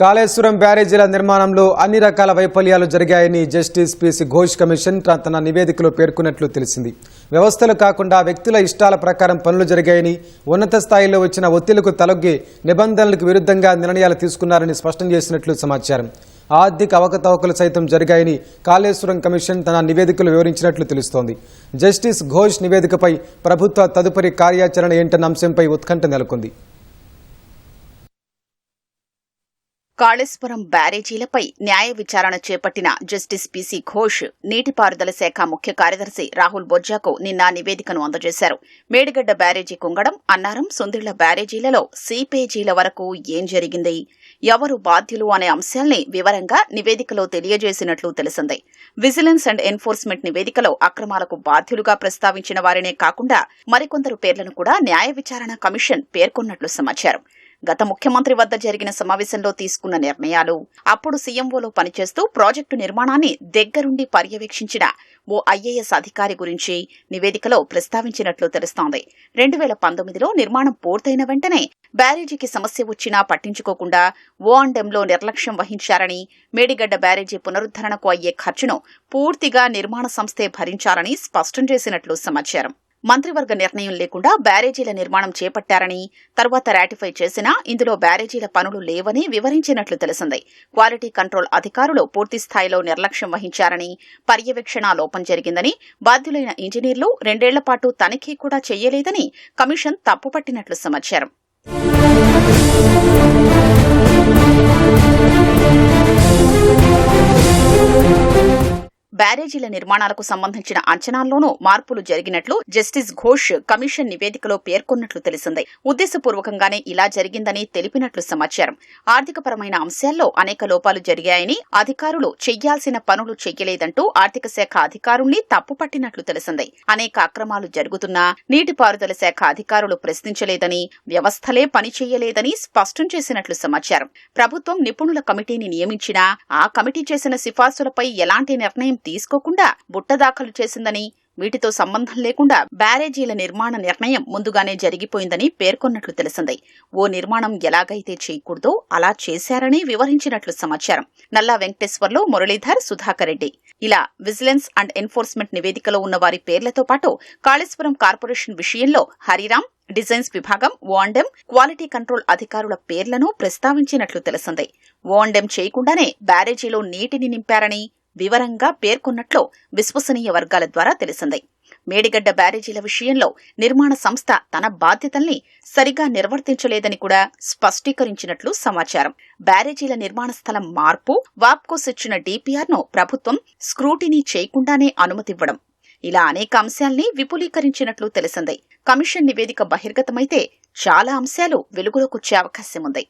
కాళేశ్వరం బ్యారేజీల నిర్మాణంలో అన్ని రకాల వైఫల్యాలు జరిగాయని జస్టిస్ పిసి ఘోష్ కమిషన్ తన నివేదికలో పేర్కొన్నట్లు తెలిసింది. వ్యవస్థలు కాకుండా వ్యక్తుల ఇష్టాల ప్రకారం పనులు జరిగాయని ఉన్నత స్థాయిలో వచ్చిన ఒత్తిళ్ళకు తలొగ్గి నిబంధనలకు విరుద్ధంగా నిర్ణయాలు తీసుకున్నారని స్పష్టం చేసినట్లు సమాచారం. ఆర్థిక అవకతవకలు సైతం జరిగాయని కాళేశ్వరం కమిషన్ తన నివేదికలు వివరించినట్లు తెలుస్తోంది. జస్టిస్ ఘోష్ నివేదికపై ప్రభుత్వ తదుపరి కార్యాచరణ ఏంటన్న అంశంపై ఉత్కంఠ నెలకొంది. కాళేశ్వరం బ్యారేజీలపై న్యాయ విచారణ చేపట్టిన జస్టిస్ పిసి ఘోష్ నీటిపారుదల శాఖ ముఖ్య కార్యదర్శి రాహుల్ బొజ్జాకు నిన్న నివేదికను అందజేశారు. మేడిగడ్డ బ్యారేజీ కుంగడం అన్నారం సుందిళ్ళ బ్యారేజీలలో సీపేజీల వరకు ఏం జరిగింది? ఎవరు బాధ్యులు అనే అంశాల్ని వివరంగా నివేదికలో తెలియజేసినట్లు తెలిసింది. విజిలెన్స్ అండ్ ఎన్ఫోర్స్మెంట్ నివేదికలో అక్రమాలకు బాధ్యులుగా ప్రస్తావించిన వారినే కాకుండా మరికొందరు పేర్లను కూడా న్యాయ విచారణ కమిషన్ పేర్కొన్నట్లు సమాచారం. గత ముఖ్యమంత్రి వద్ద జరిగిన సమావేశంలో తీసుకున్న నిర్ణయాలు. అప్పుడు సీఎంఓలో పనిచేస్తూ ప్రాజెక్టు నిర్మాణాన్ని దగ్గరుండి పర్యవేక్షించిన ఓ ఐఏఎస్ అధికారి గురించి నివేదికలో ప్రస్తావించినట్లు తెలుస్తోంది. రెండు వేల పంతొమ్మిదిలో నిర్మాణం పూర్తయిన వెంటనే బ్యారేజీకి సమస్య వచ్చినా పట్టించుకోకుండా ఓ అండెంలో నిర్లక్ష్యం వహించారని మేడిగడ్డ బ్యారేజీ పునరుద్ధరణకు అయ్యే ఖర్చును పూర్తిగా నిర్మాణ సంస్థే భరించాలని స్పష్టం చేసినట్లు సమాచారం. మంత్రివర్గ నిర్ణయం లేకుండా బ్యారేజీల నిర్మాణం చేపట్టారని తర్వాత రాటిఫై చేసినా ఇందులో బ్యారేజీల పనులు లేవని వివరించినట్లు తెలిసింది. క్వాలిటీ కంట్రోల్ అధికారులు పూర్తి స్థాయిలో నిర్లక్ష్యం వహించారని పర్యవేక్షణ లోపం జరిగిందని బాధ్యులైన ఇంజనీర్లు రెండేళ్ళ పాటు తనిఖీ కూడా చేయలేదని కమిషన్ తప్పుపట్టినట్లు సమాచారం. బ్యారేజీల నిర్మాణాలకు సంబంధించిన అంచనాల్లోనూ మార్పులు జరిగినట్లు జస్టిస్ ఘోష్ కమిషన్ నివేదికలో పేర్కొన్నట్లు తెలిసింది. ఉద్దేశపూర్వకంగానే ఇలా జరిగిందని తెలిపినట్లు సమాచారం. ఆర్థికపరమైన అంశాల్లో అనేక లోపాలు జరిగాయని అధికారులు చెయ్యాల్సిన పనులు చెయ్యలేదంటూ ఆర్థిక శాఖ అధికారుల్ని తప్పుపట్టినట్లు తెలిసింది. అనేక అక్రమాలు జరుగుతున్నా నీటిపారుదల శాఖ అధికారులు ప్రశ్నించలేదని వ్యవస్థలే పనిచేయలేదని స్పష్టం చేసినట్లు సమాచారం. ప్రభుత్వం నిపుణుల కమిటీని నియమించినా ఆ కమిటీ చేసిన సిఫార్సులపై ఎలాంటి నిర్ణయం తీసుకోకుండా బుట్ట దాఖలు చేసిందని వీటితో సంబంధం లేకుండా బ్యారేజీల నిర్మాణ నిర్ణయం ముందుగానే జరిగిపోయిందని పేర్కొన్నట్లు తెలిసింది. ఓ నిర్మాణం ఎలాగైతే చేయకూడదో అలా చేశారని వివరించినట్లు సమాచారం. నల్లా వెంకటేశ్వర్లు మురళీధర్ సుధాకర్ రెడ్డి. ఇలా విజిలెన్స్ అండ్ ఎన్ఫోర్స్మెంట్ నివేదికలో ఉన్న వారి పేర్లతో పాటు కాళేశ్వరం కార్పొరేషన్ విషయంలో హరిరామ్ డిజైన్స్ విభాగం ఓండెం క్వాలిటీ కంట్రోల్ అధికారుల పేర్లను ప్రస్తావించినట్లు తెలిసింది. ఓండెం చేయకుండానే బ్యారేజీలో నీటిని నింపారని వివరంగా పేర్కొన్నట్లు విశ్వసనీయ వర్గాల ద్వారా తెలిసింది. మేడిగడ్డ బ్యారేజీల విషయంలో నిర్మాణ సంస్థ తన బాధ్యతల్ని సరిగా నిర్వర్తించలేదని కూడా స్పష్టీకరించినట్లు సమాచారం. బ్యారేజీల నిర్మాణ స్థలం మార్పు వాప్కోస్ ఇచ్చిన డీపీఆర్ను ప్రభుత్వం స్క్రూటినీ చేయకుండానే అనుమతివ్వడం. ఇలా అనేక అంశాల్ని విపులీకరించినట్లు తెలిసింది. కమిషన్ నివేదిక బహిర్గతమైతే చాలా అంశాలు వెలుగులోకొచ్చే అవకాశం ఉంది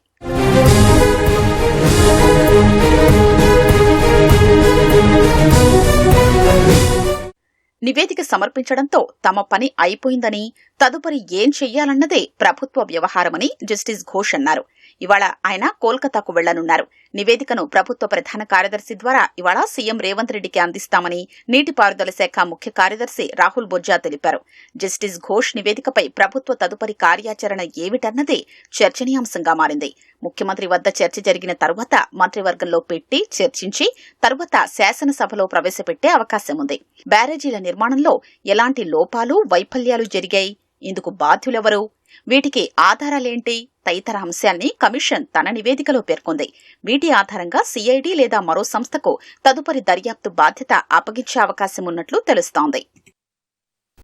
నివేదిక సమర్పించడంతో తమ పని అయిపోయిందని తదుపరి ఏం చెయ్యాలన్నదే ప్రభుత్వ వ్యవహారమని జస్టిస్ ఘోష్ అన్నారు. ఇవాళ ఆయన కోల్కతాకు వెళ్ళనున్నారు. నివేదికను ప్రభుత్వ ప్రధాన కార్యదర్శి ద్వారా ఇవాళ సీఎం రేవంత్ రెడ్డికి అందిస్తామని నీటిపారుదల శాఖ ముఖ్య కార్యదర్శి రాహుల్ బొజ్జా తెలిపారు. జస్టిస్ ఘోష్ నివేదికపై ప్రభుత్వ తదుపరి కార్యాచరణ ఏమిటన్నదే చర్చనీయాంశంగా మారింది. ముఖ్యమంత్రి వద్ద చర్చ జరిగిన తరువాత మంత్రివర్గంలో పెట్టి చర్చించి తరువాత శాసనసభలో ప్రవేశపెట్టే అవకాశం ఉంది. బ్యారేజీల నిర్మాణంలో ఎలాంటి లోపాలు వైఫల్యాలు జరిగాయి? ఇందుకు బాధ్యులెవరు? వీటికి ఆధారాలేంటి? తదితర అంశాల్ని కమిషన్ తన నివేదికలో పేర్కొంది. వీటి ఆధారంగా సిఐడి లేదా మరో సంస్థకు తదుపరి దర్యాప్తు బాధ్యత అప్పగించే అవకాశం ఉన్నట్లు తెలుస్తోంది.